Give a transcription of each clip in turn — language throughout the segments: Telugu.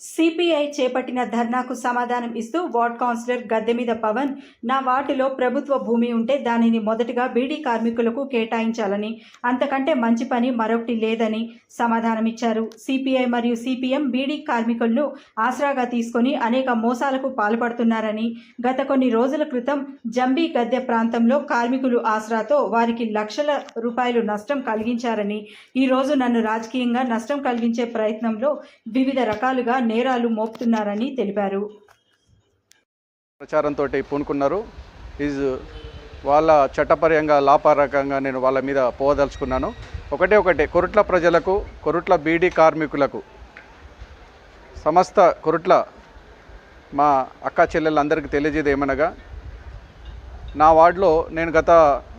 సిపిఐ చేపట్టిన ధర్నాకు సమాధానం ఇస్తూ వార్డ్ కౌన్సిలర్ గద్దె మీద పవన్ నా వార్డులో ప్రభుత్వ భూమి ఉంటే దానిని మొదటగా బీడీ కార్మికులకు కేటాయించాలని అంతకంటే మంచి పని మరొకటి లేదని సమాధానమిచ్చారు సిపిఐ మరియు సిపిఎం బీడీ కార్మికులను ఆసరాగా తీసుకొని అనేక మోసాలకు పాల్పడుతున్నారని గత కొన్ని రోజుల క్రితం జంబీ గద్దె ప్రాంతంలో కార్మికులు ఆసరాతో వారికి లక్షల రూపాయలు నష్టం కలిగించారని ఈరోజు నన్ను రాజకీయంగా నష్టం కలిగించే ప్రయత్నంలో వివిధ రకాలుగా నేరాలు మోపుతున్నారని తెలిపారు. ప్రచారంతో పూనుకున్నారు. ఈజ్ వాళ్ళ చట్టపరంగా లాపరకంగా నేను వాళ్ళ మీద పోదలుచుకున్నాను ఒకటే ఒకటే కొరుట్ల ప్రజలకు కొరుట్ల బీడీ కార్మికులకు సమస్త కొరుట్ల మా అక్క చెల్లెళ్ళందరికీ తెలియజేది ఏమనగా నా వార్డులో నేను గత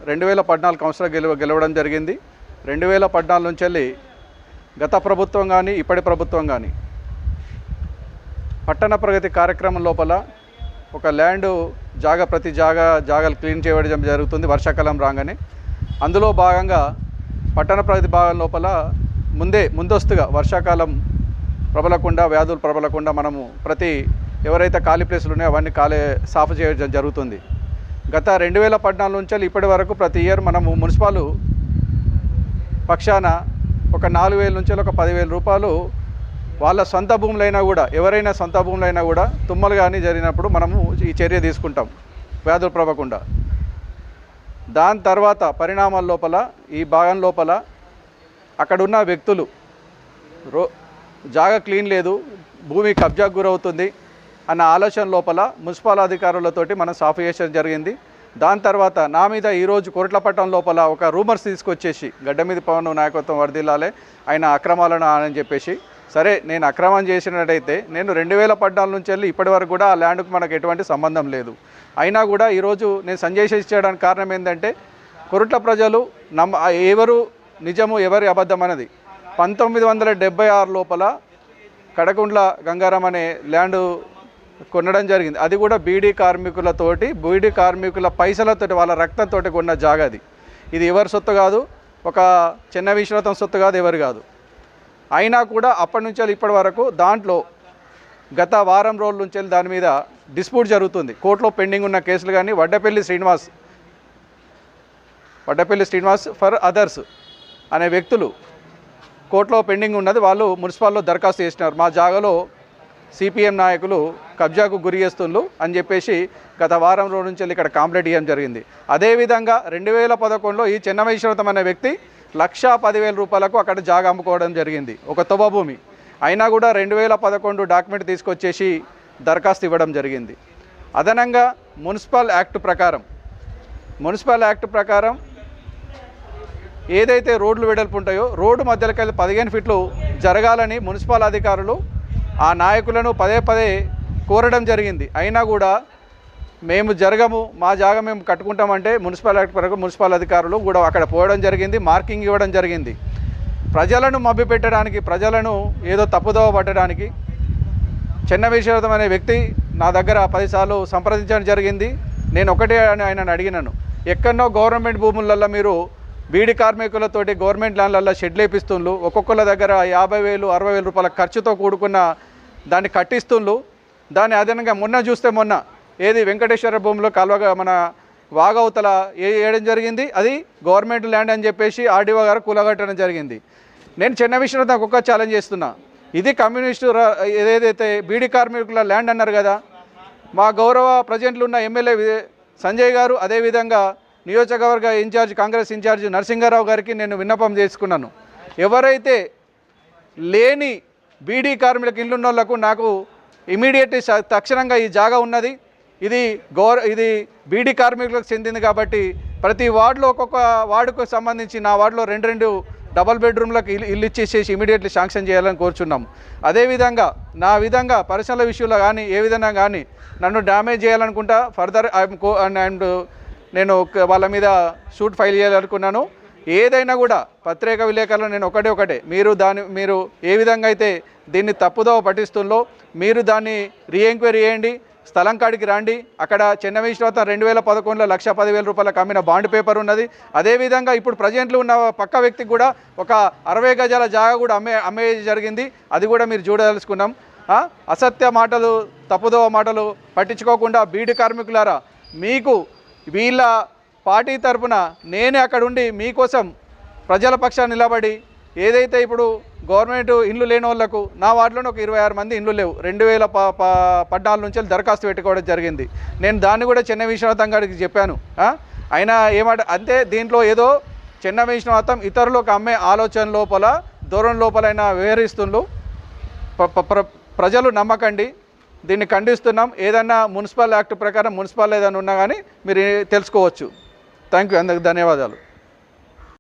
రెండు వేల పద్నాలుగు కౌన్సిలర్ గెలవ గెలవడం జరిగింది. రెండు వేల పద్నాలుగు నుంచి వెళ్ళి గత ప్రభుత్వం కానీ ఇప్పటి ప్రభుత్వం కానీ పట్టణ ప్రగతి కార్యక్రమం లోపల ఒక ల్యాండ్ జాగా ప్రతి జాగా జాగాలు క్లీన్ చేయడం జరుగుతుంది వర్షాకాలం రాగానే. అందులో భాగంగా పట్టణ ప్రగతి భాగం లోపల ముందే ముందస్తుగా వర్షాకాలం ప్రబలకుండా వ్యాధులు ప్రబలకుండా మనము ప్రతి ఎవరైతే ఖాళీ ప్లేసులు ఉన్నాయో అవన్నీ ఖాళీ సాఫ్ చేయడం జరుగుతుంది. గత రెండు వేల పద్నాలుగు నుంచి ఇప్పటి వరకు ప్రతి ఇయర్ మనము మున్సిపాలు పక్షాన ఒక నాలుగు వేల నుంచి ఒక పదివేల రూపాయలు వాళ్ళ సొంత భూములైనా కూడా ఎవరైనా సొంత భూములైనా కూడా తుమ్మలు కానీ జరిగినప్పుడు మనము ఈ చర్య తీసుకుంటాం వ్యాధులు ప్రభకుండా దాని తర్వాత పరిణామాల లోపల ఈ భాగం లోపల అక్కడున్న వ్యక్తులు రో జాగా క్లీన్ లేదు భూమి కబ్జాకు గురవుతుంది అన్న ఆలోచన లోపల మున్సిపల్ అధికారులతోటి మనం సాఫ్ చేయడం జరిగింది. దాని తర్వాత నా మీద ఈరోజు కొరట్లపట్నం లోపల ఒక రూమర్స్ తీసుకొచ్చేసి గడ్డ మీద పవన్ నాయకత్వం వర్దిల్లాలే ఆయన అక్రమాలను అని చెప్పేసి సరే నేను అక్రమం చేసినట్టయితే నేను రెండు వేల పద్నాలుగు నుంచి వెళ్ళి ఇప్పటి వరకు కూడా ఆ ల్యాండ్కు మనకు ఎటువంటి సంబంధం లేదు. అయినా కూడా ఈరోజు నేను సంజయ్ చేయడానికి కారణం ఏంటంటే కొరుట్ల ప్రజలు నమ్మ ఎవరు నిజము ఎవరి అబద్ధం అనేది పంతొమ్మిది వందల డెబ్బై ఆరు లోపల కడకుండ్ల గంగారం అనే ల్యాండ్ కొనడం జరిగింది. అది కూడా బీడీ కార్మికులతోటి బీడీ కార్మికుల పైసలతోటి వాళ్ళ రక్తంతో కొన్న జాగా అది. ఇది ఎవరి సొత్తు కాదు ఒక చిన్న విశ్వతం సొత్తు కాదు ఎవరు కాదు. అయినా కూడా అప్పటి నుంచి ఇప్పటి వరకు దాంట్లో గత వారం రోజుల నుంచి దాని మీద డిస్ప్యూట్ జరుగుతుంది. కోర్టులో పెండింగ్ ఉన్న కేసులు కానీ వడ్డపల్లి శ్రీనివాస్ వడ్డపల్లి శ్రీనివాస్ ఫర్ అదర్స్ అనే వ్యక్తులు కోర్టులో పెండింగ్ ఉన్నది. వాళ్ళు మున్సిపాల్లో దరఖాస్తు చేసినారు. మా జాగాలో సిపిఎం నాయకులు కబ్జాకు గురి చేస్తుండ్రు అని చెప్పేసి గత వారం రోజు నుంచి ఇక్కడ కాంప్లైంట్ ఇవ్వడం జరిగింది. అదేవిధంగా రెండు వేల పదకొండులో ఈ చిన్న చిన్నమేశ్వరతం అనే వ్యక్తి లక్షా పదివేల రూపాయలకు అక్కడ జాగా అమ్ముకోవడం జరిగింది. ఒక తొబ భూమి. అయినా కూడా రెండు వేల పదకొండు డాక్యుమెంట్ తీసుకొచ్చేసి దరఖాస్తు ఇవ్వడం జరిగింది. అదనంగా మున్సిపల్ యాక్ట్ ప్రకారం మున్సిపల్ యాక్ట్ ప్రకారం ఏదైతే రోడ్లు వెడల్పు ఉంటాయో రోడ్డు మధ్యలోకి వెళ్ళి పదిహేను ఫీట్లు జరగాలని మున్సిపల్ అధికారులు ఆ నాయకులను పదే పదే కోరడం జరిగింది. అయినా కూడా మేము జరగము మా జాగా మేము కట్టుకుంటామంటే మున్సిపల్ యాక్ట్ మున్సిపల్ అధికారులు కూడా అక్కడ పోవడం జరిగింది మార్కింగ్ ఇవ్వడం జరిగింది. ప్రజలను మభ్యపెట్టడానికి ప్రజలను ఏదో తప్పుదోవ పట్టడానికి చిన్న విశ్వతం అనే వ్యక్తి నా దగ్గర పదిసార్లు సంప్రదించడం జరిగింది. నేను ఒకటే అని ఆయనను అడిగినాను. ఎక్కడో గవర్నమెంట్ భూములలో మీరు బీడి కార్మికులతోటి గవర్నమెంట్ ల్యాండ్లలో షెడ్లు వేపిస్తుండ్రు ఒక్కొక్కళ్ళ దగ్గర యాభై వేలు అరవై వేల రూపాయల ఖర్చుతో కూడుకున్న దాన్ని కట్టిస్తుండ్రు దాన్ని అదనంగా మొన్న చూస్తే మొన్న ఏది వెంకటేశ్వర భూమిలో కాలువగా మన వాగవతల ఏ వేయడం జరిగింది? అది గవర్నమెంట్ ల్యాండ్ అని చెప్పేసి ఆర్డీఓ గారు కూలగట్టడం జరిగింది. నేను చిన్న విషయంలో నాకు ఒక్క ఛాలెంజ్ చేస్తున్నా. ఇది కమ్యూనిస్టు ఏదైతే బీడీ కార్మికుల ల్యాండ్ అన్నారు కదా మా గౌరవ ప్రజెంట్లు ఉన్న ఎమ్మెల్యే సంజయ్ గారు అదేవిధంగా నియోజకవర్గ ఇన్ఛార్జ్ కాంగ్రెస్ ఇన్ఛార్జ్ నరసింహారావు గారికి నేను విన్నపం చేసుకున్నాను. ఎవరైతే లేని బీడీ కార్మికులకు ఇల్లు ఉన్న వాళ్ళకు నాకు ఇమీడియట్ తక్షణంగా ఈ జాగా ఉన్నది. ఇది గౌర ఇది బీడీ కార్మికులకు చెందింది కాబట్టి ప్రతి వార్డులో ఒక్కొక్క వార్డుకు సంబంధించి నా వార్డులో రెండు రెండు డబల్ బెడ్రూమ్లకు ఇల్లు ఇల్లు ఇచ్చేసేసి ఇమీడియట్లీ శాంక్షన్ చేయాలని కోరుచున్నాం. అదేవిధంగా నా విధంగా పరిశ్రమల విషయంలో కానీ ఏ విధంగా కానీ నన్ను డ్యామేజ్ చేయాలనుకుంటా ఫర్దర్ ఐఎమ్ కో అండ్ నేను వాళ్ళ మీద షూట్ ఫైల్ చేయాలనుకున్నాను. ఏదైనా కూడా పత్రిక విలేకరులు నేను ఒకటే ఒకటే మీరు దాని మీరు ఏ విధంగా అయితే దీన్ని తప్పుదోవ పట్టిస్తుందో మీరు దాన్ని రీఎంక్వైరీ చేయండి స్థలం కాడికి రండి. అక్కడ చిన్న విశ్వాసం రెండు వేల పదకొండులో లక్ష పదివేల రూపాయలకు అమ్మిన బాండ్ పేపర్ ఉన్నది. అదేవిధంగా ఇప్పుడు ప్రజెంట్లు ఉన్న పక్క వ్యక్తికి కూడా ఒక అరవై గజాల జాగా కూడా అమ్మే అమ్మే జరిగింది. అది కూడా మీరు చూడదలుచుకున్నాం. అసత్య మాటలు తప్పుదోవ మాటలు పట్టించుకోకుండా బీడి కార్మికులారా మీకు వీళ్ళ పార్టీ తరపున నేనే అక్కడుండి మీకోసం ప్రజల పక్షాన్ని నిలబడి ఏదైతే ఇప్పుడు గవర్నమెంట్ ఇండ్లు లేని వాళ్ళకు నా వార్డులోనే ఒక ఇరవై ఆరు మంది ఇండ్లు లేవు. రెండు వేల ప పద్నాలుగు నుంచి దరఖాస్తు పెట్టుకోవడం జరిగింది. నేను దాన్ని కూడా చెన్న విశ్వనాథం గారికి చెప్పాను. ఆయన అయినా ఏమాట అంతే దీంట్లో ఏదో చెన్న విశ్వనాథం ఇతరులకు అమ్మే ఆలోచన లోపల దూరం లోపలైనా వివరిస్తుండ్రు ప్రజలు నమ్మకండి. దీన్ని ఖండిస్తున్నాం. ఏదైనా మున్సిపల్ యాక్ట్ ప్రకారం మున్సిపల్ ఏదైనా ఉన్నా కానీ మీరు తెలుసుకోవచ్చు. థ్యాంక్ యూ అందరికి ధన్యవాదాలు.